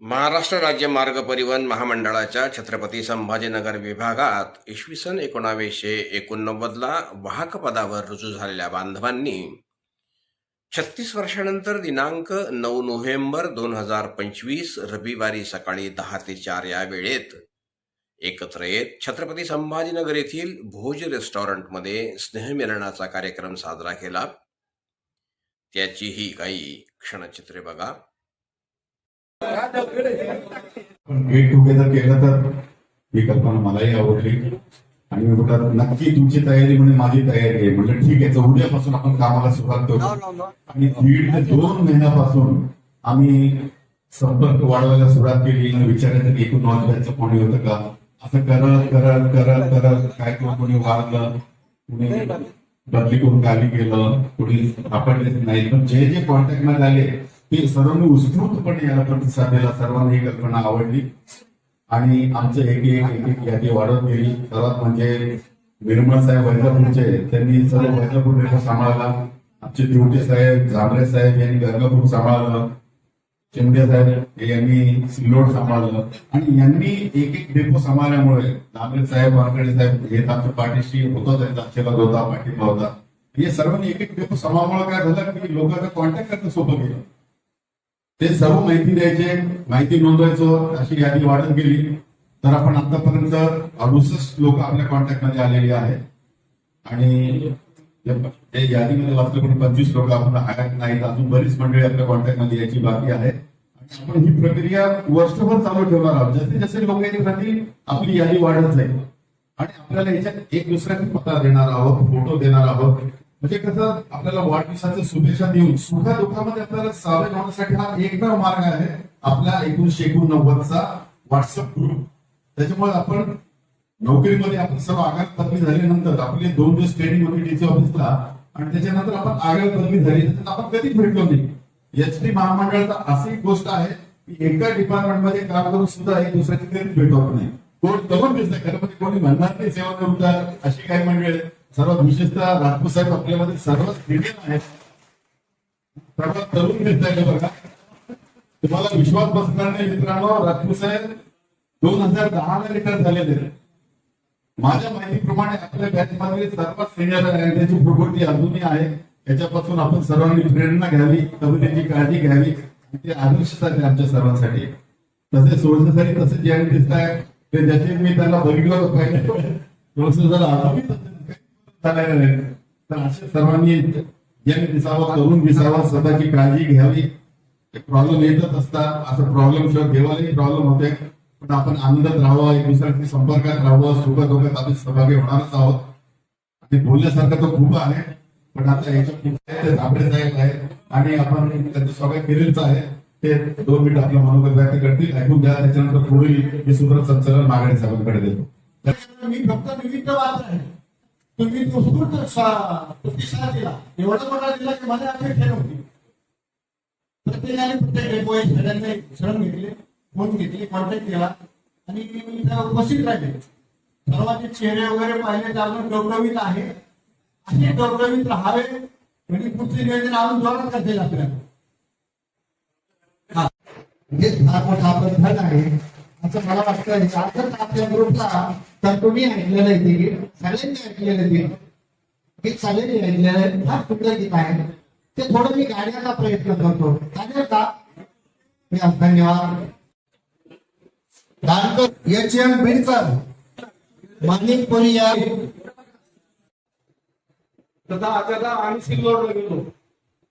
महाराष्ट्र राज्य मार्ग परिवहन महामंडळाच्या छत्रपती संभाजीनगर विभागात इसवी सन एकोणावीसशे एकोणनव्वदला वाहक पदावर रुजू झालेल्या बांधवांनी छत्तीस वर्षानंतर दिनांक नऊ नोव्हेंबर दोन हजार पंचवीस रविवारी सकाळी दहा ते चार या वेळेत एकत्र येत छत्रपती संभाजीनगर येथील भोज रेस्टॉरंटमध्ये स्नेहमिलनाचा कार्यक्रम साजरा केला. त्याचीही काही क्षणचित्रे बघा. गेट टुगेदर केलं तर ही कल्पना मलाही आवडली. आणि मी म्हटलं नक्की तुमची तयारी म्हणजे माझी तयारी आहे. म्हटलं ठीक आहे उद्यापासून आपण कामाला सुरुवात करू. आणि दीड ते दोन महिन्यापासून आम्ही संपर्क वाढवायला सुरुवात केली. आणि विचारायचं की एकूण नॉन बॅचचं कोणी होतं का? असं करत करत करत करत काय किंवा कोणी वाढलं? कुणी बदली करून खाली गेलं? कोणी सापडले नाही. पण जे जे कॉन्टॅक्टमध्ये आले हे सर्वांनी उत्स्फूर्तपणे याला प्रतिसाद दिला सर्वांना ही कल्पना आवडली. आणि आमचं एक एक एक एक यादी वाढत गेली सर्वात म्हणजे निर्मळ साहेब वैजापूरचे. त्यांनी सर्व वैजापूर डेपो सांभाळला. आमचे दिवटे साहेब झांबरे साहेब यांनी गंगापूर सांभाळलं. चिमडे साहेब यांनी सिल्लोड सांभाळलं. आणि यांनी एक एक डेपो सांभाळल्यामुळे दामरे साहेब वारकडे साहेब हे आमच्या पाठीशी होता त्यांचा आक्षेपात होता पाठिंबा होता. हे सर्वांनी एक एक डेपो सांभाळल्यामुळे काय झालं की लोकांचा कॉन्टॅक्ट करणं सोपं गेलं. ते सर्व माहिती द्यायचे माहिती नोंदवायचो अशी यादी वाढत गेली. तर आपण आतापर्यंत अडुसष्ट लोक आपल्या कॉन्टॅक्टमध्ये आलेली आहेत. आणि यादीमध्ये वाचलं पण पंचवीस लोक आपण आयात नाहीत. अजून बरीच मंडळी आपल्या कॉन्टॅक्टमध्ये यायची बाकी आहे आणि आपण ही प्रक्रिया वर्षभर चालू ठेवणार आहोत. जसे जसे लोक येतील राहतील आपली यादी वाढत जाईल. आणि आपल्याला याच्यात एक दुसऱ्याची पत्ता देणार आहोत फोटो देणार आहोत. म्हणजे कसं आपल्याला वाढदिवसाच्या शुभेच्छा देऊन सुखा दुःखामध्ये आपल्याला सामील होण्यासाठी हा एकमेव मार्ग आहे. आपल्या एकोणीशे एकोणनव्वदचा व्हॉट्सअप ग्रुप त्याच्यामुळे आपण नोकरीमध्ये आपण सर्व आगार पदवी झाल्यानंतर आपले दोन दिवस ट्रेनिंग होती डीसी ऑफिसला आणि त्याच्यानंतर आपण आगार पदवी झाली. त्याच्यात आपण कधीच भेटलो नाही. एच टी महामंडळाचा अशी एक गोष्ट आहे की एका डिपार्टमेंटमध्ये काम करून सुद्धा एक दुसऱ्याची कधीच भेटवत नाही. कोण तरुण दिसत खरं म्हणजे कोणी म्हणणार नाही सेवा करून अशी काही मंडळ आहे. सर्वात विशेषतः राजपूत साहेब आपल्यामध्ये सर्वात आहेत. सर्वात तरुण मित्र आहे बघा तुम्हाला विश्वास बसणार नाही मित्रांनो राजपूत साहेब दोन हजार दहा ला रिटायर झालेले माझ्या माहितीप्रमाणे आपल्या बॅच मध्ये सर्वात सिनियर आहे त्याची प्रकृती अजूनही आहे. याच्यापासून आपण सर्वांनी प्रेरणा घ्यावी तब्येतीची काळजी घ्यावी ते आदर्शच आहे आमच्या सर्वांसाठी. तसे सोडण्यासाठी तसे जे आणि दिसत आहे ते जसे मी त्यांना बघितलं होतं तर असे सर्वांनी यंग दिसावा तरुण दिसावा स्वतःची काळजी घ्यावी. प्रॉब्लेम येतच असतात असं प्रॉब्लेम शिवाय देवालाही प्रॉब्लेम होते. पण आपण आनंदात राहावं एक दुसऱ्याशी संपर्कात राहावं सुख दुःखात आपण सहभागी होणारच आहोत. आणि बोलण्यासारखं तर खूप आहे पण आता याच्यात खूप आहे, साहेब आहेत आणि आपण त्यांचं सगळं केलेलंच आहे. ते दोन मिनिट आपलं मनोगत व्यक्त करतील. ऐकून द्या त्याच्यानंतर पुढील मी सुब्रत संचलन मागणी साहेबांकडे देतो. मी फक्त निमित्त मात्र आहे. तुम्ही उत्स्फूर्त सा- प्रतिसाद दिला. एवढा मोठा दिला की मला अपेक्षा नव्हती प्रत्येकाने प्रत्येक डेपो सगळ्यांनी शरण घेतले फोन घेतले कॉन्टॅक्ट केला. आणि इथं उपस्थित राहिले. सर्वांचे चेहरे वगैरे पाहिले तर अजून डवडवीत आहे. असे डवडवीत राहावे म्हणजे पुढचे नियोजन अजून जोरात करता येईल आपल्याला हा. हे फार मोठा आपण धन आहे. असं मला वाटतं अर्थात आपल्या ग्रुपला तर तुम्ही ऐकलेलं आहे ते. सगळ्यांनी ऐकलेलं आहे ते. हे सगळ्यांनी ऐकलेलं आहे. फार सुंदर गीत आहे. ते थोडं मी गाण्याचा प्रयत्न करतो. चालेल का? मी धन्यवाद. Dancer H M Bidkar Manik Poriya दादा आता आम्ही सिल्लोडला गेलो.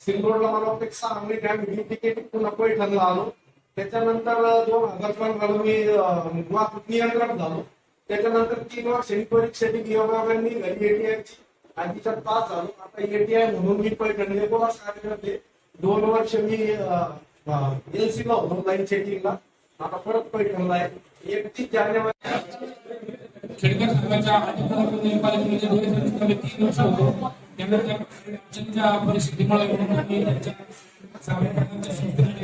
सिल्लोडला मला वाटतं सांगली सहा काय तिकीट पुन्हा पैठणला आलो. त्याच्यानंतर जो हजार पंधराला मी वाहतूक नियंत्रण झालो. त्याच्यानंतर तीन वर्षांनी परीक्षा दिली योगाबाईंनी घरी एटीआयची आणि तिच्यात पास झालो. आता एटीआय म्हणून मी पैठणले दोन शाळेमध्ये दोन वर्ष मी एलसी ला होतो लाईन चेकिंगला. आता परत पैठणला आहे. एकतीस जानेवारी खेडकर साहेबांच्या तीन वर्ष होतो. त्यानंतर परिस्थितीमुळे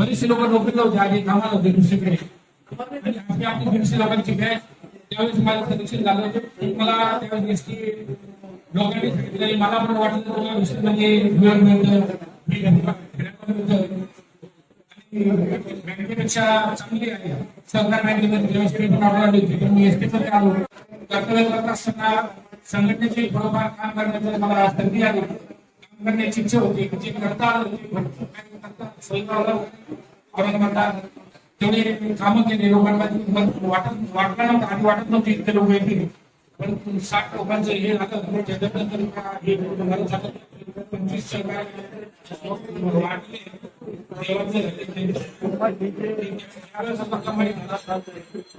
बरेचसे लोक नोकरीला होते आधी कामाला होते दुसरीकडे. आणि आपली आपली दीडशे लोकांची बॅच त्यावेळेस मला सिलेक्शन झालं होतं मला त्यावेळेस एस टी लोकांनी सांगितलं आणि मला पण वाटलं तुम्हाला विषय म्हणजे मिळत मिळतं बँकेपेक्षा चांगली आहे. सहकार बँकेमध्ये आली होती मी एस आलो. कर्तव्य करत असताना संघटनेची थोडंफार काम करण्याची मला संधी आली. काम करण्याची इच्छा होती जे करता आलं करता सोयगावला तेवढे कामं केले. लोकांना वाटत वाटणं आधी वाटत नव्हती इतके लोक येतील. पण साठ लोकांचं हे आता हे झालं पंचवीस आता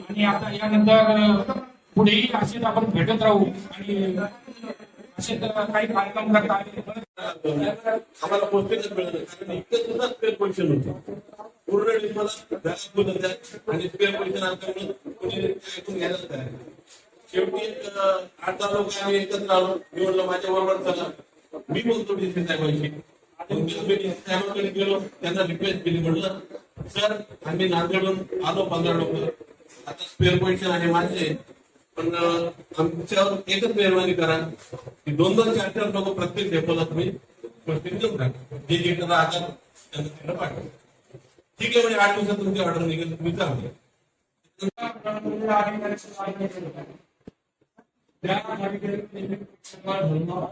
आणि आता यानंतर पुढेही असेच आपण भेटत राहू. आणि असे काही कार्यक्रम करता आम्हाला पौष्टिकच मिळत नाही. इतकं सुद्धा पोझिशन होते. पूर्ण वेळी मला जास्त बोलत आणि स्पेअर पोझिशन आमच्याकडून कोणी ऐकून घ्यायला तयार शेवटी एक, आठ दहा लोक आम्ही एकत्र आलो. मी म्हणलं माझ्या बरोबर चला. मी बोलतो डीसी साहेबांशी. साहेबांकडे गेलो. त्यांना रिक्वेस्ट केली. म्हटलं सर आम्ही नांदेडून आलो पंधरा लोक. आता स्पेअर पॉईंट आहे माझे. पण आमच्यावर एकच मेहरबानी करा. की दोन दोन चार चार लोक प्रत्येक डेपोला तुम्ही प्रत्येक देऊन टाका. जे जे राहतात त्यांना तिकडे पाठवा. ठीक आहे म्हणजे आठ दिवसात तुमची ऑर्डर निघेल तुम्ही चांगली त्या ठिकाणी सगळं धर्म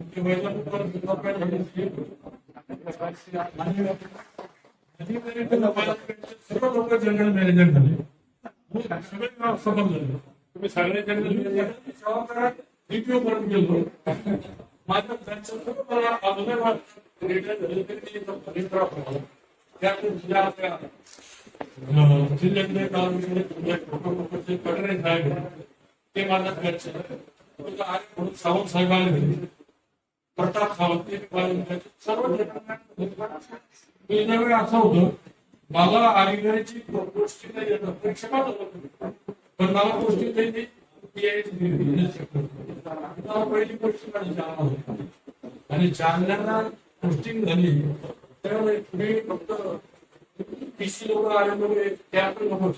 तुमच्या वैजापूरवर दुर्गापेठ झाली. आणि अधिकारी ते लोकांना सर्व लोक जनरल मॅनेजर झाले सगळे गाव सफल झाले तुम्ही सगळे जनरल मॅनेजर जबाबदार DPO पर्यंत गेलो माझं त्यांचं सर्व मला अजूनही रिटायर झाले तरी ते रिटायर झाले. जिल्ह्यातले तालुक्यातले साहेब ते माझ्या म्हणून सावंत साहेबांना प्रताप सावंत ते असं होतं मला आरिगरीची गोष्टी नाही येत होतं पण मला गोष्टी नाही मला पहिली गोष्टी आणि जालन्याला पोस्टिंग झाली त्यामुळे पुढे फक्त पीसी लोक आले म्हणजे त्या पण नको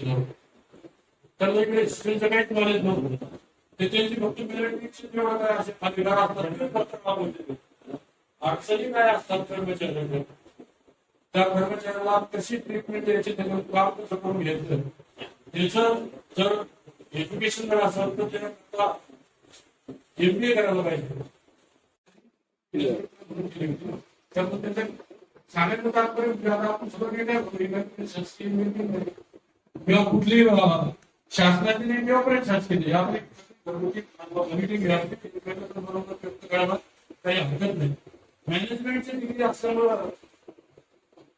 त्यांना इकडे स्किलचं काहीच नॉलेज नव्हतं. ते त्यांची फक्त मिलिटरीची जेव्हा काय असे खातेदार असतात फक्त राबवते अडचणी काय असतात कर्मचाऱ्यांना? त्या कर्मचाऱ्याला कशी ट्रीटमेंट द्यायची त्याचं काम कसं करून घ्यायचं त्याचं जर एज्युकेशन जर असेल तर त्याला एमबीए करायला पाहिजे. त्यामुळे त्याचं सांगितलं तात्पर्य आपण सगळं निर्णय शासकीय किंवा कुठली शासनाची नाही किंवा पण शासकीय बरोबर व्यक्त करायला काही हरकत नाही. मॅनेजमेंटची डिग्री असल्यामुळं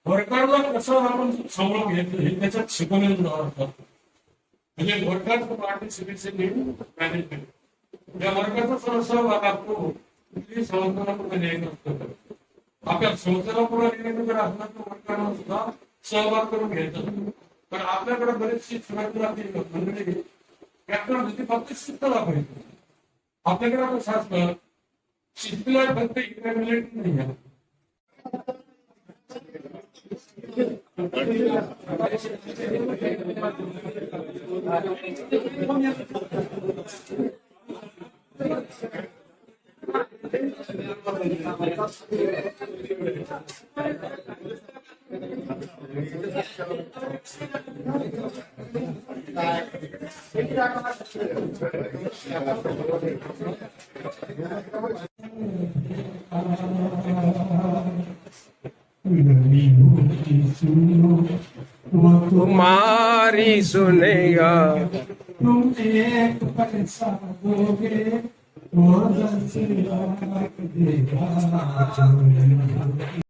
वर्करला कसं आपण समोर घ्यायचं हे त्याच्यात शिकवलेलं जातं म्हणजे वर्कर पार्टिसिपेशन इन मॅनेजमेंट या वर्गाचा सर्व सहभाग असतो कुठलीही आपल्या संस्थेला पुढे नेण्याचं जर असलं तर वर्गाला सुद्धा सहभाग करून घ्यायचा. पण आपल्याकडे बरेचशी सुरुवातीला मंडळी म्हणजे त्याकडे ती फक्त शिस्त दाखवायची. आपल्याकडे आता शास्त्र शिस्तीला फक्त इंटरमिजिएट नाही आहे. तुम्हारी सुनेगा। तुम एक पैसा दोगे। ও রাশি আমাকে দেখা